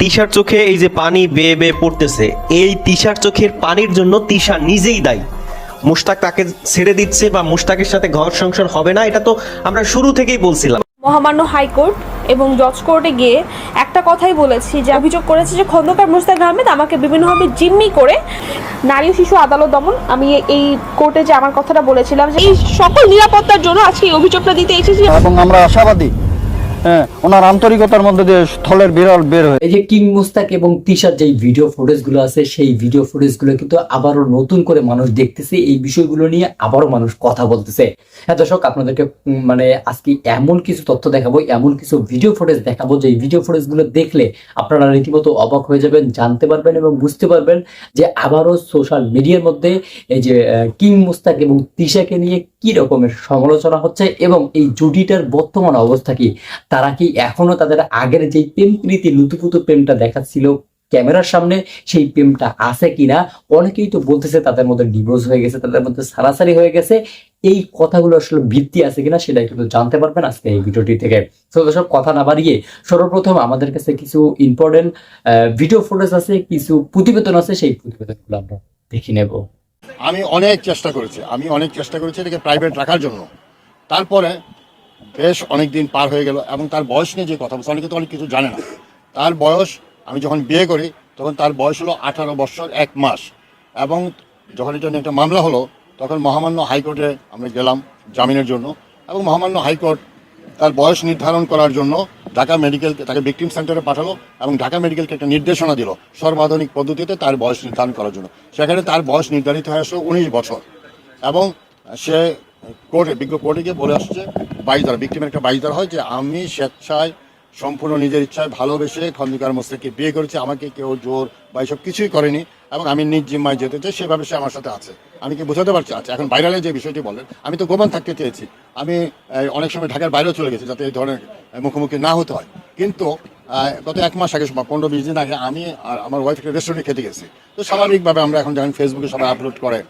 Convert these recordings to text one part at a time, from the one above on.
তিশার চোখে এই যে পানি বেয়ে বেয়ে পড়তেছে এই তিশার চোখের পানির জন্য তিশা নিজেই দায়ী। মুশতাক তাকে ছেড়ে দিচ্ছে বা মুশতাকের সাথে ঘর সংসার হবে না এটা তো আমরা শুরু থেকেই বলছিলাম। মহামান্য হাইকোর্ট এবং জজ কোর্টে গিয়ে একটা কথাই বলেছি যে অভিযোগ করেছে যে খন্দকার মুস্তাক আহমেদ আমাকে বিভিন্নভাবে জিম্মি করে নারী শিশু আদালত দমন। আমি এই কোর্টে যে আমার কথাটা বলেছিলাম যে এই সকল নিরাপত্তার জন্য আজকে এই অভিযোগটা দিতে এসেছি। এবং আমরা আশাবাদী হ্যাঁ ওনার আন্তরিকতার মধ্যে দিয়ে স্থলের বিরল বের হয়ে এই যে কিং মুস্তাক এবং তিশার যেই ভিডিও ফুটেজগুলো আছে, সেই ভিডিও ফুটেজগুলো কিন্তু আবারও নতুন করে মানুষ দেখতেছে। এই বিষয়গুলো নিয়ে আবারও মানুষ কথা বলতেছে। হ্যাঁ দর্শক, আপনাদেরকে মানে আজকে এমন কিছু তথ্য দেখাবো, এমন কিছু ভিডিও ফুটেজ দেখাবো যে ভিডিও ফুটেজগুলো দেখলে আপনারা রীতিমতো অবাক হয়ে যাবেন, জানতে পারবেন এবং বুঝতে পারবেন যে আবারও সোশ্যাল মিডিয়ার মধ্যে এই যে কিং মুস্তাক এবং তিশাকে নিয়ে কি রকমের সমালোচনা হচ্ছে এবং এই জুটিটার বর্তমান অবস্থা কি? তারা কি এখনও তাদের আগের যে প্রেম প্রীতি লুতুপুতু প্রেমটা দেখাচ্ছিল ক্যামেরার সামনে, সেই প্রেমটা আছে কিনা? অনেকেই তো বলতেছে তাদের মধ্যে ডিভোর্স হয়ে গেছে, তাদের মধ্যে সারাসারি হয়ে গেছে। এই কথাগুলো আসলে ভিত্তি আছে কিনা সেটা কিন্তু জানতে পারবেন আজকে এই ভিডিওটি থেকে। তো দর্শক, কথা না বাড়িয়ে সর্বপ্রথম আমাদের কাছে কিছু ইম্পর্টেন্ট ভিডিও ফুটেজ আছে, কিছু প্রতিবেদন আছে, সেই প্রতিবেদনগুলো আমরা দেখে নেব। আমি অনেক চেষ্টা করেছি, আমি অনেক চেষ্টা করেছি এটাকে প্রাইভেট রাখার জন্য। তারপরে বেশ অনেক দিন পার হয়ে গেল এবং তার বয়স নিয়ে যে কথা বলছে, অনেকে তো অনেক কিছু জানে না। তার বয়স, আমি যখন বিয়ে করি, তখন তার বয়স হলো আঠারো বছর এক মাস। এবং যখন এটা একটা মামলা হলো, তখন মহামান্য হাইকোর্টে আমরা গেলাম জামিনের জন্য। এবং মহামান্য হাইকোর্ট তার বয়স নির্ধারণ করার জন্য ঢাকা মেডিকেলকে, তাকে ভিকটিম সেন্টারে পাঠালো এবং ঢাকা মেডিকেলকে একটা নির্দেশনা দিল সর্বাধুনিক পদ্ধতিতে তার বয়স নির্ধারণ করার জন্য। সেখানে তার বয়স নির্ধারিত হয়ে আসলো উনিশ বছর। এবং সে কোর্টে, বিজ্ঞ কোর্টে গিয়ে বলে আসছে বাইদার ভিকটিমের একটা বাইদার হয় যে আমি স্বেচ্ছায়, সম্পূর্ণ নিজের ইচ্ছায় ভালোবেসে খন্দকার মোস্তাকে বিয়ে করেছি, আমাকে কেউ জোর বা এসব কিছুই করেনি এবং আমি নিজ জিম্মায় যেতে চাই, সেভাবে সে আমার সাথে আছে। আমি কি বোঝাতে পারছি? আচ্ছা এখন বাইরালে যে বিষয়টি বলেন, আমি তো গোপন থাকতে চেয়েছি। আমি অনেক সময় ঢাকার বাইরেও চলে গেছি যাতে এই ধরনের মুখোমুখি না হতে হয়। কিন্তু গত এক মাস আগে, বা পনেরো বিশ দিন আগে আমি আর আমার ওয়াইফ একটা রেস্টুরেন্টে খেতে গেছি। তো স্বাভাবিকভাবে আমরা এখন যখন ফেসবুকে সবাই আপলোড করে,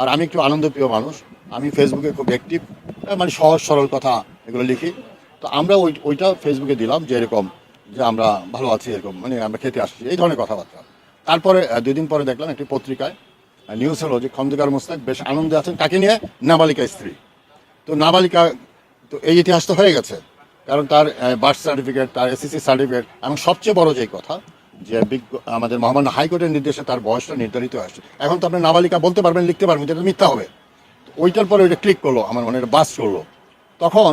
আর আমি একটু আনন্দপ্রিয় মানুষ আমি ফেসবুকে খুব অ্যাক্টিভ মানে সহজ সরল কথা এগুলো লিখি। তো আমরা ওই ওইটা ফেসবুকে দিলাম যে এরকম যে আমরা ভালো আছি এরকম মানে আমরা খেতে আসছি এই ধরনের কথাবার্তা। তারপরে আহ, দুই দিন পরে দেখলাম একটি পত্রিকায় নিউজ হলো যে খন্দকার মোস্তাক বেশ আনন্দে আছেন কাকে নিয়ে নাবালিকা স্ত্রী। তো নাবালিকা তো এই ইতিহাস তো হয়ে গেছে কারণ তার বার্থ সার্টিফিকেট তার এসএসসি সার্টিফিকেট এবং সবচেয়ে বড় যে কথা যে বিজ্ঞ আমাদের মহামান্য হাইকোর্টের নির্দেশে তার বয়সটা নির্ধারিত হয়ে আসছে এখন তো আপনি নাবালিকা বলতে পারবেন লিখতে পারবেন এটা মিথ্যা হবে। ওইটার পরে ওইটা ক্লিক করল, আমার মনে বাস করল। তখন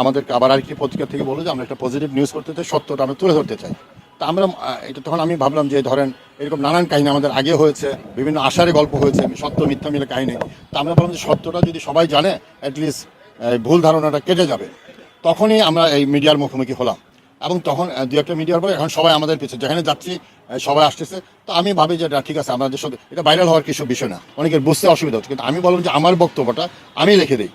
আমাদেরকে আবার আরেকটি পত্রিকা থেকে বলল যে, আমরা একটা পজিটিভ নিউজ করতে চাই, সত্যটা আমরা তুলে ধরতে চাই। তা আমরা এটা তখন আমি ভাবলাম যে, ধরেন এরকম নানান কাহিনী আমাদের আগে হয়েছে, বিভিন্ন আশারে গল্প হয়েছে, সত্য মিথ্যা মিলে কাহিনী। তা আমরা ভাবলাম যে, সত্যটা যদি সবাই জানে অ্যাটলিস্ট ভুল ধারণাটা কেটে যাবে। তখনই আমরা এই মিডিয়ার মুখোমুখি হলাম। এবং তখন দু একটা মিডিয়ার পরে এখন সবাই আমাদের পিছনে যেখানে যাচ্ছি সবাই আসতেছে। তো আমি ভাবি যে এটা ঠিক আছে, আমাদের সাথে এটা ভাইরাল হওয়ার কিছু বিষয় না। অনেকের বুঝতে অসুবিধা হচ্ছে, কিন্তু আমি বললাম যে, আমার বক্তব্যটা আমি লিখে দিই।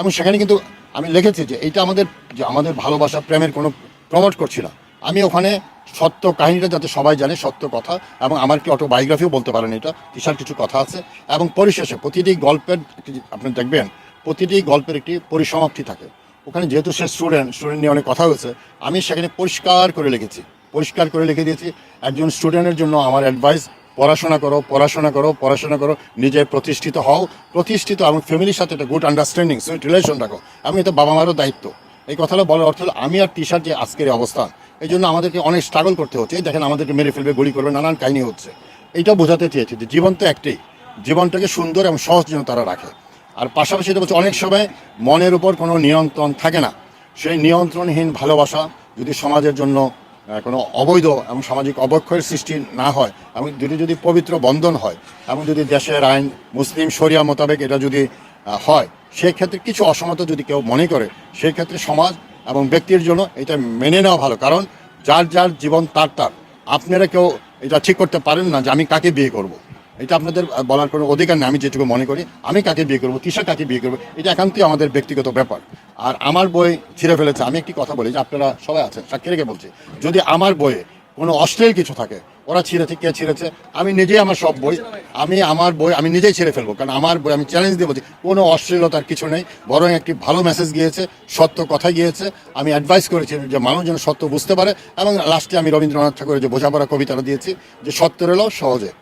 এবং সেখানে কিন্তু আমি লিখেছি যে, এইটা আমাদের যে আমাদের ভালোবাসা, প্রেমের কোনো প্রমোট করছি না। আমি ওখানে সত্য কাহিনীটা যাতে সবাই জানে, সত্য কথা, এবং আমার কি অটোবায়োগ্রাফিও বলতে পারেন এটা, বিশাল কিছু কথা আছে। এবং পরিশেষে প্রতিটি গল্পের আপনি দেখবেন, প্রতিটি গল্পের একটি পরিসমাপ্তি থাকে। ওখানে যেহেতু সে স্টুডেন্ট স্টুডেন্ট নিয়ে অনেক কথা হয়েছে, আমি সেখানে পরিষ্কার করে লিখেছি, পরিষ্কার করে লিখে দিয়েছি, একজন স্টুডেন্টের জন্য আমার অ্যাডভাইস পড়াশোনা করো পড়াশোনা করো পড়াশোনা করো, নিজে প্রতিষ্ঠিত হও, প্রতিষ্ঠিত এবং ফ্যামিলির সাথে একটা গুড আন্ডারস্ট্যান্ডিং সুইট রিলেশন রাখো। এবং এটা বাবা মারও দায়িত্ব। এই কথাটা বলার অর্থ হলো, আমি আর টিশার যে আজকের অবস্থা, এই জন্য আমাদেরকে অনেক স্ট্রাগল করতে হচ্ছে। দেখেন আমাদেরকে মেরে ফেলবে, গুলি করবে, নানান কাহিনী হচ্ছে। এইটা বোঝাতে চেয়েছি যে জীবন তো একটাই জীবনটাকে সুন্দর এবং সহজ যেন তারা রাখে। আর পাশাপাশি হচ্ছে অনেক সময় মনের উপর কোনো নিয়ন্ত্রণ থাকে না। সেই নিয়ন্ত্রণহীন ভালোবাসা যদি সমাজের জন্য কোনো অবৈধ এবং সামাজিক অবক্ষয়ের সৃষ্টি না হয়, এবং যদি যদি পবিত্র বন্ধন হয়, এবং যদি দেশের আইন, মুসলিম শরিয়া মোতাবেক এটা যদি হয় সেই ক্ষেত্রে কিছু অসমতা যদি কেউ মনে করে সেই ক্ষেত্রে সমাজ এবং ব্যক্তির জন্য এটা মেনে নেওয়া ভালো। কারণ যার যার জীবন তার তার। আপনারা কেউ এটা ঠিক করতে পারেন না যে আমি কাকে বিয়ে করব। এটা আপনাদের বলার কোনো অধিকার নেই, আমি যেটুকু মনে করি। আমি কাকে বিয়ে করব, কিসে কাকে বিয়ে করব, এটা একান্তই আমাদের ব্যক্তিগত ব্যাপার। আর আমার বই ছিঁড়ে ফেলেছে। আমি একটি কথা বলি যে আপনারা সবাই আছেন সাক্ষী রেখে বলছি? যদি আমার বইয়ে কোনো অশ্লীল কিছু থাকে, ওরা ছিঁড়েছে, কে ছিঁড়েছে? আমি নিজেই আমার সব বই, আমি আমার বই, আমি নিজেই ছেড়ে ফেলব। কারণ আমার বই, আমি চ্যালেঞ্জ দিয়ে বলছি, কোনো অশ্লীলতার কিছু নেই। বরং একটি ভালো মেসেজ গিয়েছে, সত্য কথা গিয়েছে। আমি অ্যাডভাইস করেছি যে মানুষ যেন সত্য বুঝতে পারে। এবং লাস্টে আমি রবীন্দ্রনাথ ঠাকুরের যে বোঝাপড়া কবিতাটা দিয়েছি, যে সত্য এলো সহজে।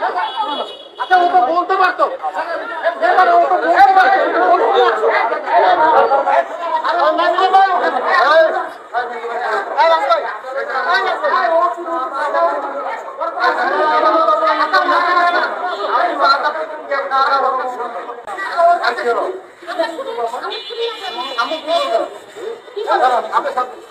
বলতে পারতো দাঁড়ান না সাথে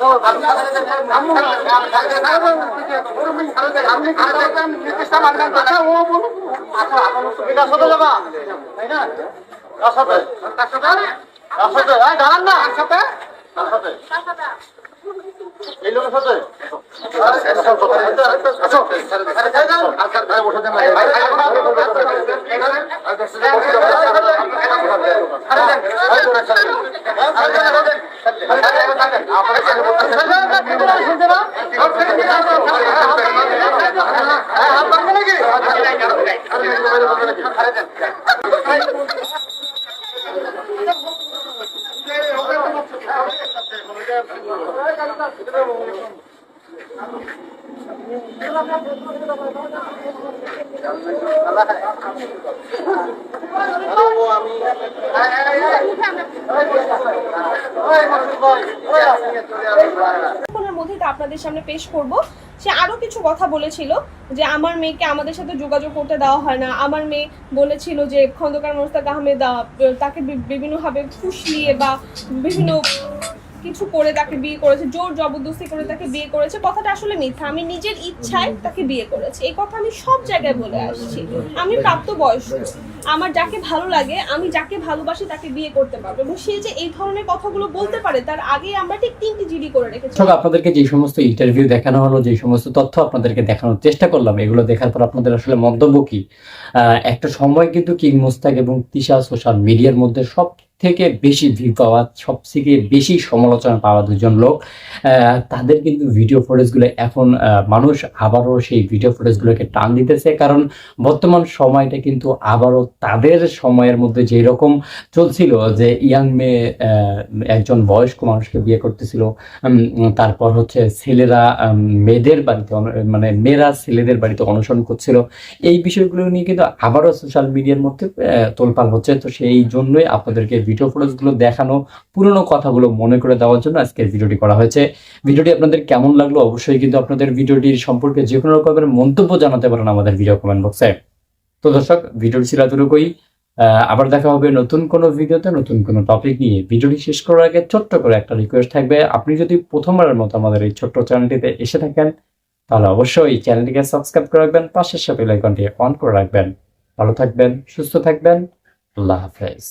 এই লোকের সাথে কিছুক্ষণের মধ্যেই তা আপনাদের সামনে পেশ করব। সে আরও কিছু কথা বলেছিল যে আমার মেয়েকে আমাদের সাথে যোগাযোগ করতে দেওয়া হয় না। আমার মেয়ে বলেছিল যে খন্দকার মোস্তাক আহমেদ আহ, তাকে বিভিন্নভাবে ফুসলিয়ে বা বিভিন্ন কিছু করে তাকে বিয়ে করেছে, জোর জবরদস্তি করে তাকে বিয়ে করেছে, কথাটা আসলে মিথ্যা। আমি নিজের ইচ্ছায় তাকে বিয়ে করেছি। এই কথা আমি সব জায়গায় বলে আসছি। আমি প্রাপ্ত প্রাপ্তবয়স্ক। আমার যাকে ভালো লাগে, আমি যাকে ভালোবাসি তাকে বিয়ে করতে পারব। এবং সে যে এই ধরনের কথাগুলো বলতে পারে, তার আগে আমরা ঠিক তিনটি জিডি করে রেখেছি। আপনাদেরকে যে সমস্ত ইন্টারভিউ দেখানো হলো, যে সমস্ত তথ্য আপনাদেরকে দেখানোর চেষ্টা করলাম, এগুলো দেখার পর আপনাদের আসলে মন্তব্য কি? একটা সময় কিন্তু কিং মুস্তাক এবং তিশা সোশ্যাল মিডিয়ার মধ্যে সব থেকে বেশি ভিউ পাওয়া সব থেকে বেশি সমালোচনা পাওয়া দুজন লোক তাদের কিন্তু ভিডিও ফুটেজগুলো এখন মানুষ আবারও সেই ভিডিও ফুটেজগুলোকে টান দিতেছে। কারণ বর্তমান সময়টা কিন্তু আবারও তাদের সময়ের মধ্যে যেই রকম চলছিল যে ইয়াং মেয়ে একজন বয়স্ক মানুষকে বিয়ে করতেছিল তারপর হচ্ছে ছেলেরা মেয়েদের বাড়িতে মানে মেয়েরা ছেলেদের বাড়িতে অনুসরণ করছিল। এই বিষয়গুলো নিয়ে কিন্তু আবারও সোশ্যাল মিডিয়ার মধ্যে তোলপাল হচ্ছে। তো সেই জন্যই আপনাদেরকে ভিডিও ফুটেজগুলো দেখানো, পুরনো কথাগুলো মনে করে দেওয়ার জন্য আজকে ভিডিওটি করা হয়েছে। ভিডিওটি আপনাদের কেমন লাগল অবশ্যই কিন্তু আপনাদের ভিডিওটির সম্পর্কে যে কোনো রকমের মন্তব্য জানাতে পারেন আমাদের ভিডিও কমেন্ট বক্সে তো দর্শক ভিডিওটি ছিল এতটুকুই। আবার দেখা হবে নতুন কোনো ভিডিওতে নতুন কোনো টপিক নিয়ে। ভিডিওটি শেষ করার আগে ছোট্ট করে একটা রিকোয়েস্ট থাকবে। আপনি যদি প্রথমবারের মতো আমাদের এই ছোট্ট চ্যানেলটিতে এসে থাকেন, তাহলে অবশ্যই চ্যানেলটিকে সাবস্ক্রাইব করে রাখবেন, পাশের সাথে অন করে রাখবেন। ভালো থাকবেন, সুস্থ থাকবেন। আল্লাহ হাফেজ।